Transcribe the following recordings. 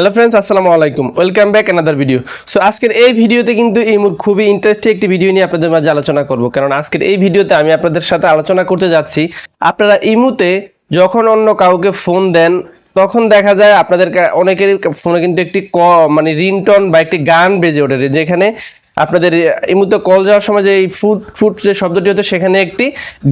Hello friends আসসালামু আলাইকুম। Welcome back another video so আজকের এই ভিডিওতে কিন্তু এই মুহূর্তে খুবই ইন্টারেস্টিং একটি ভিডিও নিয়ে আপনাদের মাঝে আলোচনা করব। কারণ আজকের এই ভিডিওতে আমি আপনাদের সাথে আলোচনা করতে যাচ্ছি। আপনারা ইমুতে যখন অন্য কাউকে ফোন দেন, তখন দেখা যায় আপনাদের অনেকের ফোনে কিন্তু একটি ক মানে রিংটন বা একটি গান বেজে ওঠে। যেখানে আপনাদের এই মুহূর্তে কল যাওয়ার সময় যে এই ফুট ফুট যে শব্দটি হতো সেখানে একটি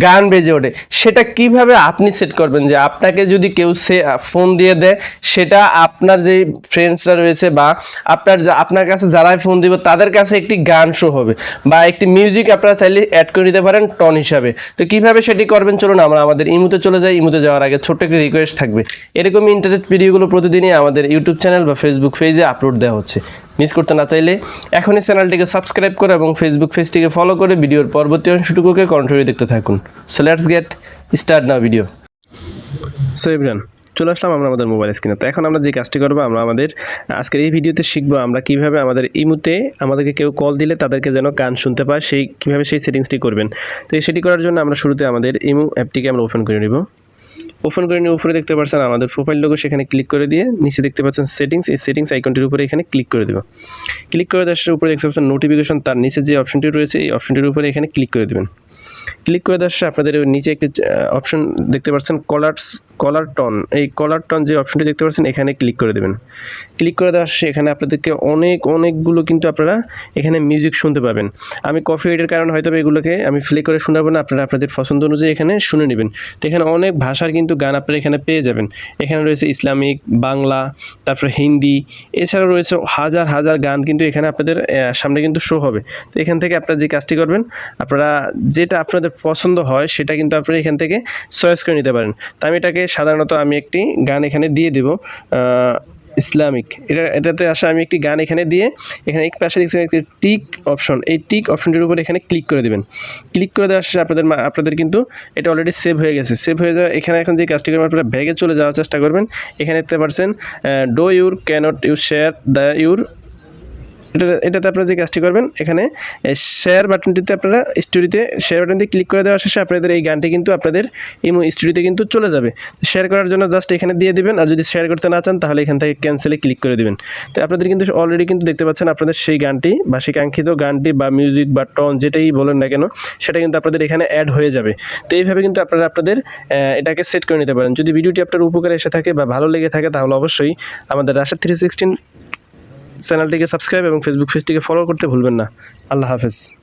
গান বেজে ওঠে। সেটা কীভাবে আপনি সেট করবেন? যে আপনাকে যদি কেউ সে ফোন দিয়ে দেয়, সেটা আপনার যে ফ্রেন্ডসরা রয়েছে বা আপনার আপনার কাছে যারাই ফোন দিব, তাদের কাছে একটি গান শো হবে বা একটি মিউজিক আপনারা চাইলে অ্যাড করে দিতে পারেন টন হিসাবে। তো কীভাবে সেটি করবেন? চলুন আমরা আমাদের ইমুতে চলে যাই। ইমুতে যাওয়ার আগে ছোট্ট একটি রিকোয়েস্ট থাকবে। এরকমই ইন্টারেস্ট ভিডিওগুলো প্রতিদিনই আমাদের ইউটিউব চ্যানেল বা ফেসবুক পেজে আপলোড দেওয়া হচ্ছে। মিস করতে না চাইলে এখনই চ্যানেলটিকে সাবস্ক্রাইব করে এবং ফেসবুক পেজটিকে ফলো করে ভিডিওর পরবর্তী অংশটুকুকে কন্টিনিউ দেখতে থাকুন। সো লেটস গেট স্টার্ট না ভিডিও সো এভরিওয়ান চলে আসলাম আমরা আমাদের মোবাইল স্ক্রিনে তো এখন আমরা যে কাজটি করব, আমরা আমাদের আজকের এই ভিডিওতে শিখব আমরা কীভাবে আমাদের ইমুতে আমাদেরকে কেউ কল দিলে তাদেরকে যেন গান শুনতে পায়, সেই কীভাবে সেই সেটিংসটি করবেন। তো এই সেটি করার জন্য আমরা শুরুতে আমাদের ইমু অ্যাপটিকে আমরা ওপেন করে নিব। ওপেন করে নিয়ে উপরে দেখতে পাচ্ছেন আমাদের প্রোফাইল লোগো সেখানে ক্লিক করে দিয়ে নিচে দেখতে পাচ্ছেন সেটিংস এই সেটিংস আইকনটির উপরে এখানে ক্লিক করে দেবেন। ক্লিক করে দেওয়ার উপরে দেখতে পাচ্ছেন নোটিফিকেশন তার নিচে যে অপশনটি রয়েছে, এই অপশনটির উপরে এখানে ক্লিক করে দেবেন। ক্লিক করে সাথে আপনাদের নিচে একটি অপশন দেখতে পাচ্ছেন কলার্স কলার টন এই কলার টন যে অপশনটি দেখতে পাচ্ছেন, এখানে ক্লিক করে দেবেন। ক্লিক করে দেওয়ার এখানে আপনাদেরকে অনেক, অনেকগুলো কিন্তু আপনারা এখানে মিউজিক শুনতে পাবেন। আমি কফি এডের কারণে হয়তো এগুলোকে আমি প্লে করে শোনাবো না, আপনারা আপনাদের পছন্দ অনুযায়ী এখানে শুনে নেবেন। তো এখানে অনেক ভাষার কিন্তু গান আপনারা এখানে পেয়ে যাবেন। এখানে রয়েছে ইসলামিক, বাংলা, তারপরে হিন্দি, এছাড়াও রয়েছে হাজার হাজার গান কিন্তু এখানে আপনাদের সামনে কিন্তু শো হবে। তো এখান থেকে আপনারা যে কাজটি করবেন, আপনারা যেটা আপনাদের পছন্দ হয়, সেটা কিন্তু আপনারা এখান থেকে চয়েস করে নিতে পারেন। তো আমি এটাকে সাধারণত আমি একটি গান এখানে দিয়ে দেবো ইসলামিক। এটা, এটাতে আসা আমি একটি গান এখানে দিয়ে, এখানে এক পাশে দেখছেন একটি টিক অপশন। এই টিক অপশনটির উপর এখানে ক্লিক করে দেবেন। ক্লিক করে দেওয়ার শেষে আপনাদের আপনাদের কিন্তু এটা অলরেডি সেভ হয়ে গেছে। সেভ হয়ে যাওয়া এখানে এখন যে কাজটি করবেন, আপনারা ব্যাগে চলে যাওয়ার চেষ্টা করবেন। এখানে দেখতে পারছেন do your can't you share the your এটা, এটাতে আপনারা যে কাজটি করবেন, এখানে শেয়ার বাটনটিতে আপনারা স্টোরিতে শেয়ার বাটনটি ক্লিক করে দেওয়ার শেষে আপনাদের এই গানটি কিন্তু আপনাদের এই স্টোরিতে কিন্তু চলে যাবে। শেয়ার করার জন্য জাস্ট এখানে দিয়ে দিবেন, আর যদি শেয়ার করতে না চান, তাহলে এখান থেকে ক্যান্সেলে ক্লিক করে দেবেন। তো আপনাদের কিন্তু অলরেডি কিন্তু দেখতে পাচ্ছেন আপনাদের সেই গানটি, বা সেই কাঙ্ক্ষিত গানটি, বা মিউজিক বা টন যেটাই বলেন না কেন, সেটা কিন্তু আপনাদের এখানে অ্যাড হয়ে যাবে। তো এইভাবে কিন্তু আপনারা আপনাদের এটাকে সেট করে নিতে পারেন। যদি ভিডিওটি আপনার উপকারে এসে থাকে বা ভালো লেগে থাকে, তাহলে অবশ্যই আমাদের রাশেদ থ্রি সিক্সটিন চ্যানেলটিকে সাবস্ক্রাইব এবং ফেসবুক পেজটিকে ফলো করতে ভুলবেন না। আল্লাহ হাফেজ।